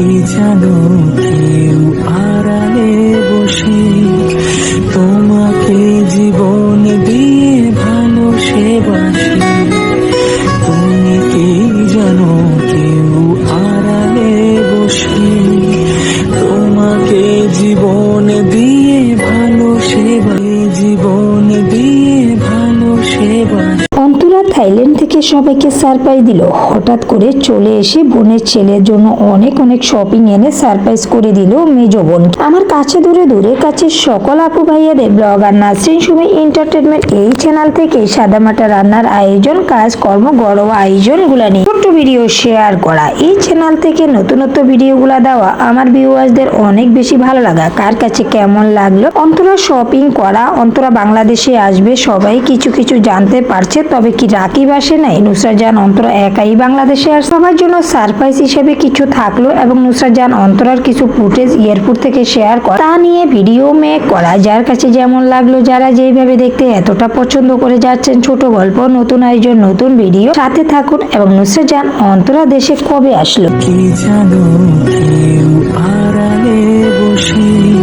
কি জানো? কেউ থাইল্যান্ড থেকে সবাইকে সারপ্রাইজ দিল। হঠাৎ করে চলে এসে বোনের ছেলের জন্য অনেক অনেক শপিং এনে সারপ্রাইজ করে দিল মেজ বোন। আমার কাছে দূরে দূরে কাছে সকল আপু ভাইয়াদের ব্লগার নাসরিন সুমি এন্টারটেনমেন্ট এই চ্যানেল থেকে সাদামাটা রান্নার আয়োজন, কাজকর্ম আয়োজনগুলা নিয়ে ছোট্ট ভিডিও শেয়ার করা। এই চ্যানেল থেকে নতুনত্ব ভিডিওগুলা দেওয়া আমার ভিউয়ার্সদের অনেক বেশি ভালো লাগা। কার কাছে কেমন লাগল? অন্তরা শপিং করা, অন্তরা বাংলাদেশে আসবে, সবাই কিছু কিছু জানতে পারছে, তবে কি রাকিব আসে নাই। নুসরাত জান অন্তরা একাই বাংলাদেশে আর সবার জন্য সারপ্রাইজ হিসেবে কিছু থাকল এবং নুসরাত জান অন্তরার কিছু ফুটেজ এয়ারপোর্ট থেকে শেয়ার করা। তা নিয়ে ভিডিও মেক করা। যার কাছে যেমন লাগল, যারা যেইভাবে দেখতে এতটা পছন্দ করে যাচ্ছেন ছোট গল্প, নতুন আয়োজন, নতুন ভিডিও সাথে থাকুন এবং নুসরাত জান অন্তরা দেশে কবে আসলো? কি জানো বসে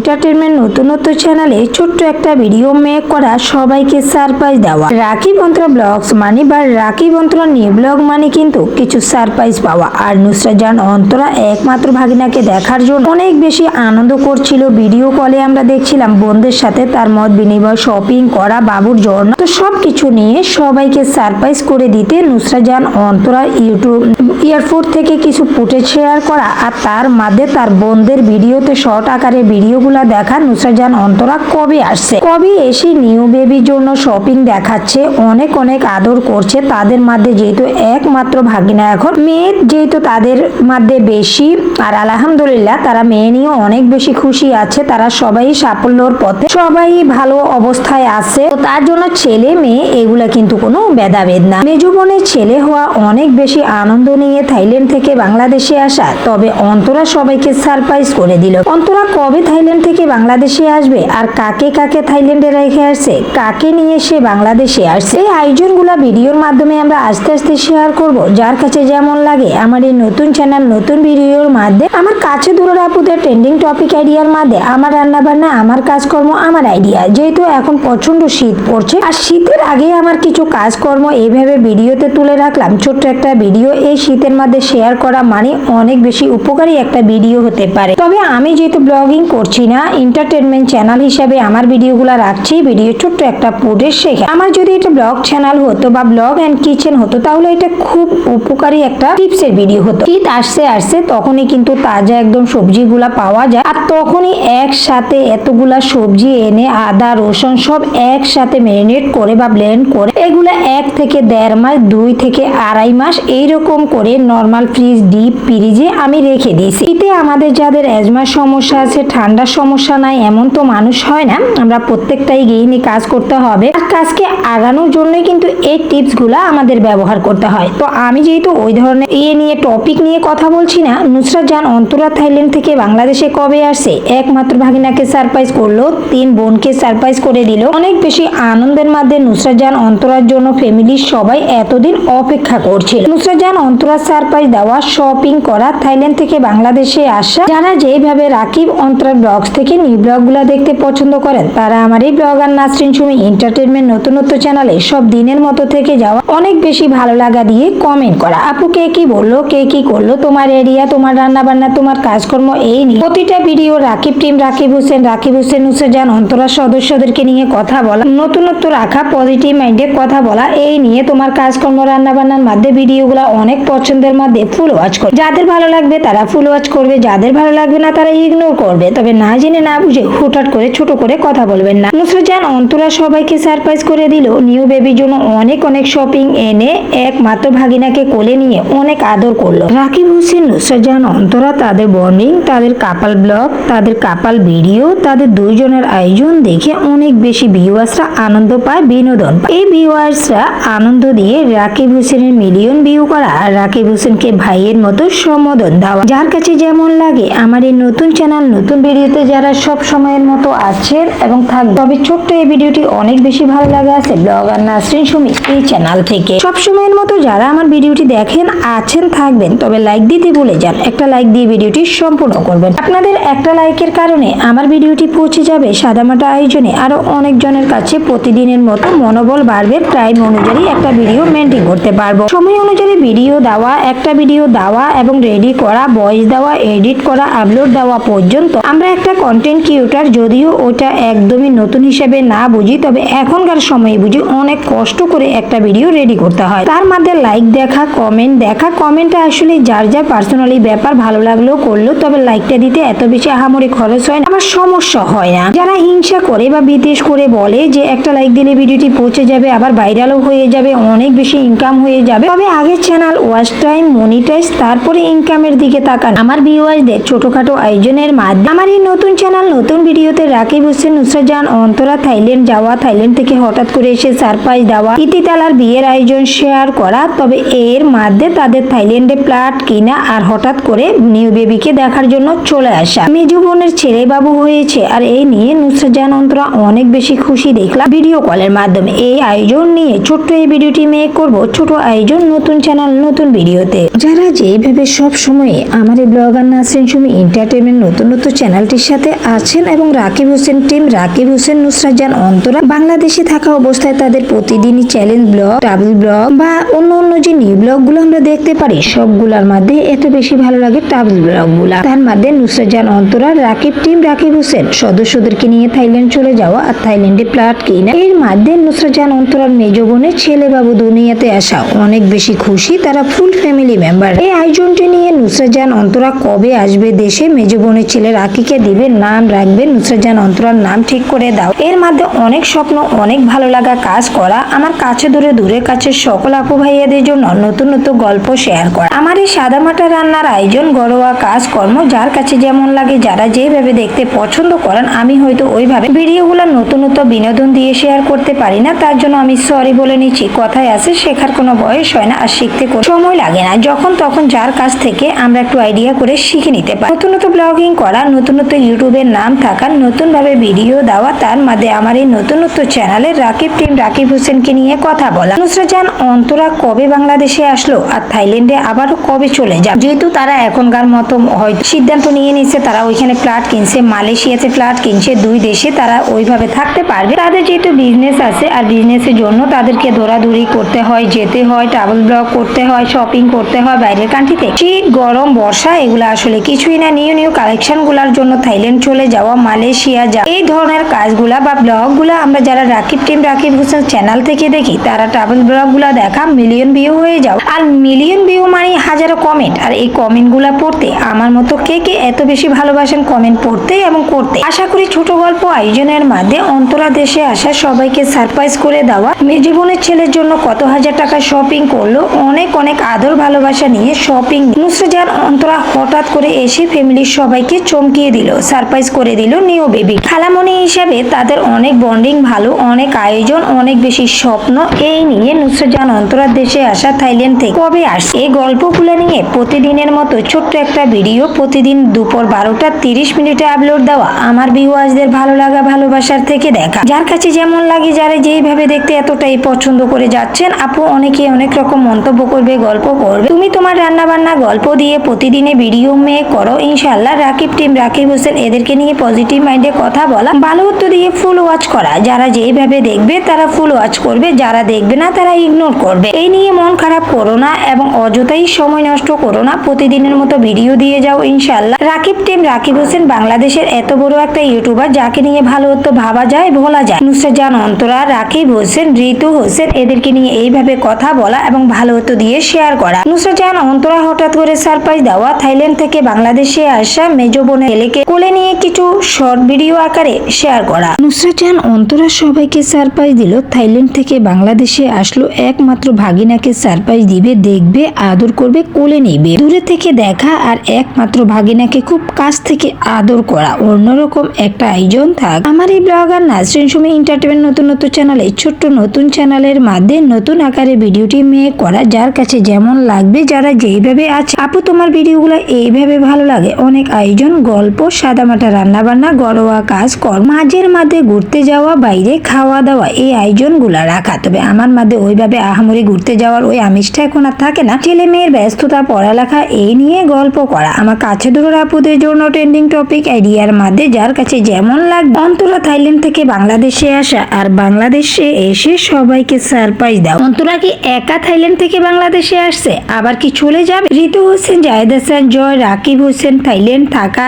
এন্টারটেনমেন্ট নতুনত্ব চ্যানেলে ছোট্ট একটা ভিডিও মেক করা সবাইকে সারপ্রাইজ দেওয়া। রাখি বন্ত্রা ব্লগস মানে বা রাখি বন্ত্রা নিউ ব্লগ মানে কিন্তু কিছু সারপ্রাইজ পাওয়া। আর নুসরাত জান অন্তরা একমাত্র ভাগিনাকে দেখার জন্য অনেক বেশি আনন্দ করছিল। ভিডিও কলে আমরা দেখছিলাম বোনদের সাথে তার মত বিনিময় শপিং করা, বাবুর জন্য। তো সব কিছু নিয়ে সবাইকে সারপ্রাইজ করে দিতে নুসরাত জান অন্তরা ইউটিউব এয়ারপোর্ট থেকে কিছু ফুটেজ শেয়ার করা আর তার মাঝে তার বোনদের ভিডিওতে শর্ট আকারে ভিডিওগুলা দেখা নুসরাত জান অন্তরা কবে আসছে? কবে এসে নিউ বেবির জন্য শপিং দেখাচ্ছে? অনেক অনেক আদর করছে তাদের মধ্যে যেহেতু একমাত্র ভাগিনা এখন। মেয়ে যেহেতু তাদের মধ্যে বেশি আর আলহামদুলিল্লাহ তারা মেয়ে নিয়ে অনেক বেশি খুশি আছে। তারা সবাই সাফল্যর পথে সবাই ভালো অবস্থায় আছে। তো তার জন্য ছেলে মেয়ে এগুলা কিন্তু কোনো ভেদাভেদ না। মেজো বোনের ছেলে হওয়া অনেক বেশি আনন্দ নিয়ে থাইল্যান্ড থেকে বাংলাদেশে আসা, তবে অন্তরা সবাইকে সারপ্রাইজ করে দিল। অন্তরা কবে থাইল্যান্ড থেকে বাংলাদেশে আসবে আর কাকে কাকে থাইল্যান্ডে রেখে আসছে, কাকে নিয়ে সে বাংলাদেশে আসছে, এই আয়োজনগুলা ভিডিওর মাধ্যমে আমরা আস্তে আস্তে শেয়ার করব। যার কাছে যেমন লাগে আমার এই নতুন চ্যানেল নতুন ভিডিওর মাধ্যমে, আমার কাছে দূরের আপুদের ট্রেন্ডিং টপিক আইডিয়ার মাধ্যমে, আমার রান্না বান্না আমার কাজকর্ম, আমার আইডিয়া যেহেতু এখন প্রচণ্ড শীত পড়ছে, আর শীতের আগে আমার কিছু কাজকর্ম এইভাবে ভিডিওতে তুলে রাখলাম। ছোট্ট একটা ভিডিও এই শীতের মধ্যে শেয়ার করা মানে অনেক বেশি উপকারী একটা ভিডিও হতে পারে। তবে আমি যেহেতু ব্লগিং করছি না এন্টারটেনমেন্ট চ্যানেল হিসাবে আমার ভিডিওগুলো রাখছি ভিডিও ছোট্ট একটা ফুটেজ শেখা আমার যদি এটা ব্লগ চ্যানেল হতো বা ব্লগ অ্যান্ড কিচেন হতো, তাহলে এটা খুব উপকারী একটা টিপসের ভিডিও হতো। শীত আসছে আসছে তখনই কিন্তু তাজা একদম সবজিগুলা পাওয়া যায়। আর তখনই একসাথে এতগুলা সবজি এনে, আদা, রসুন সব একসাথে ম্যারিনেট করে বা ব্লেন্ড করে, এগুলা এক থেকে দেড় মাস, দুই থেকে আড়াই মাস, এইরকম করে নর্মাল ফ্রিজ ডিপ ফ্রিজে আমি রেখে দিয়েছি। শীতে আমাদের যাদের অ্যাজমার সমস্যা আছে, ঠান্ডার সমস্যা নাই, এমন তো মানুষ হয় না। আমরা প্রত্যেকটাই গৃহিণী কাজ করতে হবে। আর কাজকে আগানোর জন্যই কিন্তু এই টিপসগুলা আমাদের ব্যবহার করতে হয়। তো আমি যেহেতু ওই ধরনের ইয়ে নিয়ে টপিক নিয়ে কথা বলছি না, নুসরাত জান অন্তরা থাইল্যান্ড থেকে বাংলাদেশে কবে আসছে? একমাত্র ভাগিনাকে সারপ্রাইজ করল, তিন বোনকে সারপ্রাইজ করে দিল। অনেক বেশি আনন্দের মাধ্যমে নুসরাত জান অন্তরার জন্য ফ্যামিলির সবাই এতদিন অপেক্ষা করছিল। নুসরাত জান অন্তরা সারপ্রাইজ দেওয়া শপিং করা থাইল্যান্ড থেকে বাংলাদেশে আসা যারা যেভাবে রাকিব অন্তরার ব্লগস থেকে নিউ ব্লগগুলা দেখতে পছন্দ করেন, তারা আমার এই ব্লগ আর নাসরিন সুমি এন্টারটেনমেন্ট নতুনত্ব চ্যানেলে সব দিনের মতো থেকে যাওয়া অনেক বেশি ভালো লাগা দিয়ে কমেন্ট করা। আপু কে কি বলল, কে কি করল, তোমার এরিয়া তোমার রান্না বান্না তোমার কাজকর্ম এই নিয়ে প্রতিটা ভিডিও রাকিব টিম রাকিব হোসেন রাকিব হোসেন হুসেন জান অন্তরার সদস্যদেরকে নিয়ে কথা বলা, নতুনত্ব রাখা পজিটিভ মাইন্ডে কথা বলা, এই নিয়ে তোমার কাজকর্ম রান্না বান্নার মধ্যে ভিডিওগুলো অনেক পছন্দের মধ্যে ফুল ওয়াচ করে। যাদের ভালো লাগবে তারা ফুল ওয়াচ করবে, যাদের ভালো লাগবে না তারা ইগনোর করবে। তবে না জেনে না বুঝে হুটহাট করে ছোট করে কথা বলবেন না। নুসরাত জান, অন্তরা সবাইকে সারপ্রাইজ করে দিল। নিউ বেবির জন্য অনেক অনেক শপিং এনে একমাত্র ভাগিনাকে কোলে নিয়ে অনেক আদর করল। রাকিব হোসেন, নুসরাত জান, অন্তরা তাদের বর্নিং তাদের কাপাল ব্লগ তাদের কাপাল ভিডিও তাদের দুইজনের আয়োজন দেখে অনেক বেশি ভিউয়ার্সরা আনন্দ পায়, বিনোদন। এই ভিউয়ার্সরা আনন্দ দিয়ে রাকিব হোসেনের মিলিয়ন ভিউ করা রাকিব রাকিব হোসেনকে ভাইয়ের মতো সম্বোধন দেওয়া। যার কাছে যেমন লাগে, আমার এই নতুন চ্যানেল নতুন ভিডিওতে যারা সব সময়ের মতো আছেন এবং থাকবে তবে ছোট্ট এই ভিডিওটি অনেক বেশি ভালো লাগে আছে ব্লগার নাসরিন সুমি এই চ্যানেল থেকে। সব সময়ের মতো যারা আমার ভিডিওটি দেখেন, আছেন, থাকবেন, তবে লাইক দিতে ভুলে যান। একটা লাইক দিয়ে ভিডিওটি সম্পূর্ণ করবেন। আপনাদের একটা লাইকের কারণে আমার ভিডিওটি পৌঁছে যাবে সাদামাটা আয়োজনে। আরও অনেক জনের কাছে প্রতিদিনের মতো মনোবল বাড়বে টাইম অনুযায়ী একটা ভিডিও মেনটেন করতে পারব। সময় অনুযায়ী ভিডিও দেওয়া একটা ভিডিও দেওয়া এবং রেডি করা ভয়েস দেওয়া এডিট করা আপলোড দেওয়া পর্যন্ত আমরা একটা কন্টেন্ট ক্রিয়েটার যদিও ওটা একদমই নতুন হিসেবে না বুঝি, তবে এখনকার সময়ে বুঝি অনেক কষ্ট করে একটা ভিডিও রেডি করতে হয়। তার মধ্যে লাইক দেখা কমেন্ট দেখা কমেন্টটা আসলে যার যার পার্সোনালি ব্যাপার ভালো লাগলেও করল, তবে লাইকটা দিতে এত বেশি আহামরি খরচ হয় না। আমার সমস্যা হয় না। যারা হিংসা করে বা বিদেশ করে বলে যে একটা লাইক দিলে ভিডিওটি পৌঁছে যাবে, আবার ভাইরালও হয়ে যাবে, অনেক বেশি ইনকাম হয়ে যাবে, তবে আগে চ্যানেল ওয়াচ টাইম মনিটাইজ তারপরে ইনকামের দিকে তাকান। আমার ভিউয়ার্সদের ছোটখাটো আয়োজনের মাধ্যমে আমার এই নতুন চ্যানেল নতুন ভিডিওতে রাকিব হোসেন, নুসরাত জাহান, অন্তরা থাইল্যান্ড, যাওয়া থাইল্যান্ড থেকে হঠাৎ করে এসে সারপ্রাইজ দেওয়া। ইতিতালার বিয়ের আয়োজন শেয়ার করা, তবে এর মাধ্যমে তাদের থাইল্যান্ডে প্লাট কিনা আর হঠাৎ করে নিউ বেবিকে দেখার জন্য চলে আসা। মেজু বোনের ছেলে বাবু হয়েছে আর এই নিয়ে নুসরাত জাহান, অন্তরা অনেক বেশি খুশি দেখলাম ভিডিও কলের মাধ্যমে। এই আয়োজন নিয়ে ছোট্ট এই ভিডিওটি মেক করব। ছোট আয়োজন, নতুন চ্যানেল নতুন ভিডিওতে। যারা যেভাবে সব সময়ে আমার এই ব্লগার নাসরিন সুমি এন্টারটেনমেন্ট নতুন নতুন চ্যানেলটির সাথে আছেন এবং রাকিব হোসেন টিম রাকিব হোসেন নুসরাত জান অন্তরা, বাংলাদেশে থাকা অবস্থায় তাদের প্রতিদিনই চ্যালেঞ্জ ব্লগ ট্রাভেল ব্লগ বা অন্য অন্য যে নিউ ব্লগগুলো আমরা দেখতে পারি, সবগুলোর মধ্যে এত বেশি ভালো লাগে ট্রাভেল ব্লগগুলা। তার মধ্যে নুসরাত জান অন্তরা, রাকিব টিম রাকিব হোসেন সদস্যদেরকে নিয়ে থাইল্যান্ড চলে যাওয়া আর থাইল্যান্ডে প্লাট কিনা। এর মধ্যে নুসরাত জান অন্তরার মেজ বোনের ছেলে বাবু দুনিয়াতে আসা। অনেক বেশি খুশি তারা ফুল ফ্যামিলি মেম্বার এই আয়োজনটি নিয়ে নুসরাত জান অন্তরা কবে আসবে দেশে? মেজ বোনের ছেলে রাকিকে দিবে নাম রাখবে। নুসরাত জান অন্তরার নাম ঠিক করে দাও। এর মধ্যে অনেক স্বপ্ন, অনেক ভালো লাগা কাজ করা। আমার কাছে দূরে দূরের কাছে সকল আপু ভাইয়াদের জন্য নতুন নতুন গল্প শেয়ার করা। আমার এই সাদামাটা রান্নার আয়োজন, ঘরোয়া কাজকর্ম, যার কাছে যেমন লাগে, যারা যেভাবে দেখতে পছন্দ করেন, আমি হয়তো ওইভাবে ভিডিওগুলো নতুন নতুন বিনোদন দিয়ে শেয়ার করতে পারি না। তার জন্য আমি সরি বলে নিচ্ছি। কথায় আছে, শেখার কোনো বয়স হয় না। আর শিখতে সময় লাগে না। যখন তখন যার কাছ থেকে আমরা একটু আইডিয়া করে শিখে নিতে পারি। নতুন নতুন ব্লগিং করা, নতুন নতুন ইউটিউবের নাম থাকা নতুন ভাবে ভিডিও দেওয়া, তার মধ্যে আমার এই নতুন নতুন চ্যানেলে রাকিব টিম রাকিব হোসেনকে নিয়ে কথা বলা। নুসরাত জান, অন্তরা কবে বাংলাদেশে আসলো আর থাইল্যান্ডে আবারও কবে চলে যাবে? যেহেতু তারা এখনকার মতো হয়তো সিদ্ধান্ত নিয়ে নিচ্ছে তারা ওইখানে ফ্ল্যাট কিনছে, মালয়েশিয়াতে ফ্ল্যাট কিনছে, দুই দেশে তারা ওইভাবে থাকতে পারবে। তাদের যেহেতু বিজনেস আছে আর বিজনেসের জন্য তাদেরকে দৌড়াদৌড়ি করতে হয়, যেতে হয় ট্রাভেল ব্লগ করতে হয় শপিং করতে হয় বাইরের কান্ট্রিতে শীত গরম, বর্ষা, এগুলো আসলে কিছুই না। নিউ নিউ কালেকশনগুলার জন্য থাইল্যান্ড চলে যাওয়া, মালয়েশিয়া যাওয়া। এই ধরনের কাজগুলা বা ব্লগগুলা আমরা যারা রাকিব টিম রাকিব হোসেন চ্যানেল থেকে দেখি, তারা ট্রাভেল ব্লগগুলা দেখা মিলিয়ন ভিউ হয়ে যাও। আর মিলিয়ন ভিউ মানে হাজারো কমেন্ট আর এই কমেন্টগুলা পড়তে আমার মতো কে কে এত বেশি ভালোবাসেন কমেন্ট পড়তে এবং করতে? আশা করি ছোট গল্প আয়োজনের মাধ্যমে অন্তরা দেশে আসা সবাইকে সারপ্রাইজ করে দেওয়া। মেয়ে জীবনের ছেলের জন্য কত হাজার টাকা শপিং করল, অনেক অনেক আদর ভালোবাসা নিয়ে শপিং নুসরাজান অন্তরা হঠাৎ করে এসে ফ্যামিলির সবাইকে চমকিয়ে দিল সারপ্রাইজ করে দিল নিউ বেবি খালামণি হিসাবে তাদের অনেক বন্ডিং ভালো, অনেক আয়োজন, অনেক বেশি স্বপ্ন, এই নিয়ে নুসরাজান অন্তরা দেশে আসা থাইল্যান্ড থেকে। কবে আসছে এই গল্পগুলো নিয়ে প্রতিদিনের মতো ছোট্ট একটা ভিডিও প্রতিদিন দুপুর বারোটা তিরিশ মিনিটে আপলোড দেওয়া আমার ভিউয়ার্সদের ভালো লাগা, ভালোবাসার থেকে দেখা। যার কাছে যেমন লাগে, যারা যেইভাবে দেখতে এতটাই পছন্দ করে যাচ্ছেন, আপু অনেকে অনেক রকম মন্তব্য করবে, গল্প করবে তুমি তোমার রান্না বান্না গল্প দিয়ে প্রতিদিনে ভিডিও মেয়ে করো ইনশাল্লাহ রাকিব টিম রাকিব হোসেন এদেরকে নিয়ে পজিটিভ মাইন্ডে কথা বলা, ভালো উত্তর দিয়ে ফুল ওয়াচ করা। যারা যেইভাবে দেখবে, তারা ফুল ওয়াচ করবে, যারা দেখবে না, তারা ইগনোর করবে। এই নিয়ে মন খারাপ করো না এবং অযথাই সময় নষ্ট করো না। প্রতিদিনের মতো ভিডিও দিয়ে যাও ইনশাল্লাহ রাকিব টিম রাকিব হোসেন বাংলাদেশের এত বড় একটা ইউটিউবার যাকে নিয়ে ভালো তো ভাবা যায়, বলা যায়। নুসরাত জান অন্তরা, রাকিব হোসেন, ঋতু হোসেন, এদেরকে নিয়ে এইভাবে কথা বলা এবং ভালো তো দিয়ে শেয়ার করা। নুসরাত জান অন্তরা হঠাৎ করে সারপ্রাইজ দেওয়া থাইল্যান্ড থেকে বাংলাদেশে আসা মেজ বোনের ছেলেকে কোলে নিয়ে কিছু শর্ট ভিডিও আকারে শেয়ার করা। নুসরাত জান অন্তরা সবাইকে সারপ্রাইজ দিল, থাইল্যান্ড থেকে বাংলাদেশে আসলো একমাত্র ভাগিনাকে সারপ্রাইজ দিবে, দেখবে, আদর করবে, কোলে নিবে। দূরে থেকে দেখা আর একমাত্র ভাগিনাকে খুব কাছ থেকে আদর করা, অন্যরকম একটা আয়োজন থাক। আমার এই ব্লগার নাজরিন সুমি এন্টারটেনমেন্ট নতুন নতুন চ্যানেলে ছোট্ট নতুন চ্যানেলের মাধ্যমে নতুন আকারে ভিডিওটি মেয়ে করা, যার কাছে যেমন যেমন লাগবে যারা যেইভাবে আছে? আপু, তোমার ভিডিওগুলো এইভাবে ভালো লাগে? অনেক আয়োজন, গল্প, সাদামাটা রান্না বান্না ঘরোয়া কাজ কর মাঝের মাঝে ঘুরতে যাওয়া, বাইরে খাওয়া দাওয়া, এই আয়োজনগুলা রাখা। তবে আমার মাঝে ওইভাবে আহামরি ঘুরতে যাওয়ার ওই আমিষটা এখন আর থাকে না। ছেলে মেয়ের ব্যস্ততা, পড়ালেখা, এই নিয়ে গল্প করা। আমার কাছে দূরের আপুদের জন্য ট্রেন্ডিং টপিক আইডিয়ার মাঝে যার কাছে যেমন লাগবে। অন্তরা থাইল্যান্ড থেকে বাংলাদেশে আসা আর বাংলাদেশে এসে সবাইকে সারপ্রাইজ দাও। অন্তরা কি একা থাইল্যান্ড থেকে বাংলাদেশে আসছে? আবার কি চলে যাবে? ঋতু হোসেন, জায়েদ হাসান, জয়, রাকিব হোসেন, থাইল্যান্ড থাকা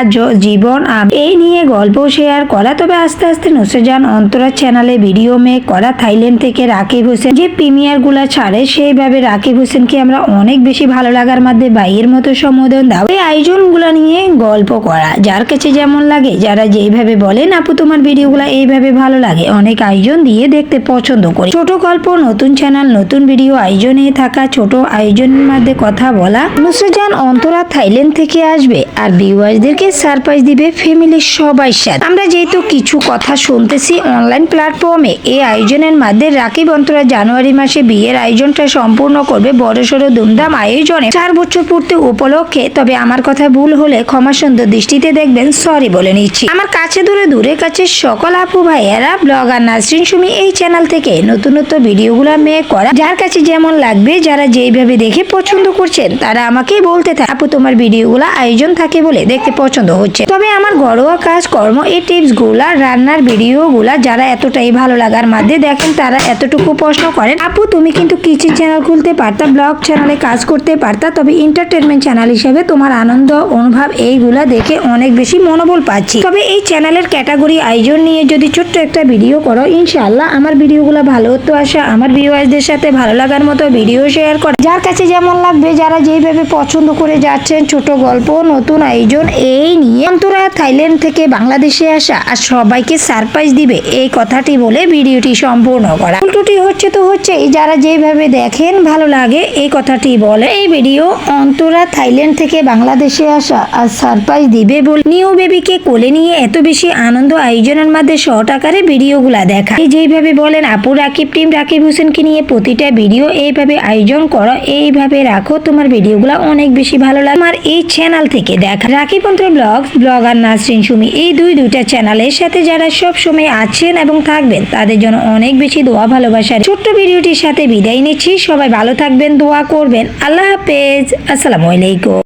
জীবন এই নিয়ে গল্প শেয়ার করা। তবে আস্তে আস্তে নুসরাজান অন্তরা চ্যানেলে ভিডিও মেক করা। থাইল্যান্ড থেকে রাকিব হোসেন যে প্রিমিয়ারগুলা ছাড়ে, সেইভাবে রাকিব হোসেনকে আমরা অনেক বেশি ভালো লাগার মধ্যে বাইয়ের মতো সম্বোধন দাও। এই আয়োজনগুলো নিয়ে গল্প করা। যার কাছে যেমন লাগে, যারা যেইভাবে বলেন, আপু, তোমার ভিডিওগুলো এইভাবে ভালো লাগে। অনেক আয়োজন দিয়ে দেখতে পছন্দ করি। ছোট গল্প, নতুন চ্যানেল, নতুন ভিডিও আয়োজনে থাকা ছোট আয়োজনের মধ্যে কথা বলা নুসরাজান অন্তরা থাইল্যান্ড থেকে আসবে আর ভিউয়ার্সদেরকে সারপ্রাইজ দিবে ফ্যামিলির সবাই সাথে। আমরা যেহেতু কিছু কথা শুনতেছি অনলাইন প্ল্যাটফর্মে, এই আয়োজনের মধ্যে রাকিব অন্তরা জানুয়ারি মাসে বিয়ের আয়োজনটা সম্পূর্ণ করবে বড়সড় ধুমধাম আয়োজনে। চার বছর পূর্তি উপলক্ষে, তবে আমার কথা ভুল হলে ক্ষমা সুন্দর দৃষ্টিতে দেখবেন সরি বলে নিচ্ছি। আমার কাছে দূরে দূরে কাছে সকল আপু ভাইয়েরা, ব্লগার নাসরিন সুমি এই চ্যানেল থেকে নতুন নতুন ভিডিওগুলো মেয়ে করা। যার কাছে যেমন লাগবে, যারা যেইভাবে দেখে পছন্দ করছেন, তারা আমাকেই বলতে থাকে, আপু, তোমার ভিডিওগুলো আয়োজন থাকে বলে দেখতে পছন্দ হচ্ছে। তবে আমার ঘরোয়া কাজ কর্ম এই টিপসগুলা রান্নার ভিডিও গুলা যারা এতটাই ভালো লাগার মধ্যে দেখেন, তারা এতটুকু প্রশ্ন করেন, আপু, তুমি কিন্তু কিচেন চ্যানেল খুলতে পারতা, ব্লগ চ্যানেলে কাজ করতে পারতা, তবে এন্টারটেনমেন্ট চ্যানেল হিসেবে তোমার আনন্দ, অনুভব এইগুলা দেখে অনেক বেশি মনোবল পাচ্ছি। তবে এই চ্যানেলের ক্যাটাগরি আয়োজন নিয়ে যদি ছোট্ট একটা ভিডিও করো, ইনশাআল্লাহ আমার ভিডিওগুলো ভালো হতো আসা আমার ভিউয়ার্সদের সাথে ভালো লাগার মতো ভিডিও শেয়ার করা। যার কাছে যেমন লাগবে, যারা যেইভাবে পছন্দ করে যাচ্ছেন, ছোট গল্প, নতুন আয়োজন, এই নিয়ে অন্তরা থাইল্যান্ড থেকে বাংলাদেশে আসা আর সবাইকে সারপ্রাইজ দিবে এই কথাটি বলে ভিডিওটি সম্পূর্ণ করা। উল্টোটি হচ্ছে তো হচ্ছে, যারা যেভাবে দেখেন ভালো লাগে, এই কথাটি বলে। এই ভিডিও অন্তরা থাইল্যান্ড থেকে বাংলাদেশে আসা আর সারপ্রাইজ দিবে বলে। নিউ বেবিকে কোলে নিয়ে এত বেশি আনন্দ আয়োজনের মধ্যে শর্ট আকারে ভিডিওগুলা দেখা। এই যেইভাবে বলেন, আপু, রাকিব টিম, রাকিব হোসেনকে নিয়ে প্রতিটা ভিডিও এইভাবে আয়োজন করো এইভাবে রাখো, তোমার ভিডিওগুলো অনেক বেশি ভালো লাগে। আমার এই চ্যানেল থেকে দেখ। রাখি পন্ত্র ব্লগ ব্লগ আর নাসরিন সুমি, এই দুই দুইটা চ্যানেলের সাথে যারা সব সময় আছেন এবং থাকবেন, তাদের জন্য অনেক বেশি দোয়া ভালোবাসার ছোট্ট ভিডিওটির সাথে বিদায় নিচ্ছি। সবাই ভালো থাকবেন, দোয়া করবেন। আল্লাহ হাফেজ। আসসালামু আলাইকুম।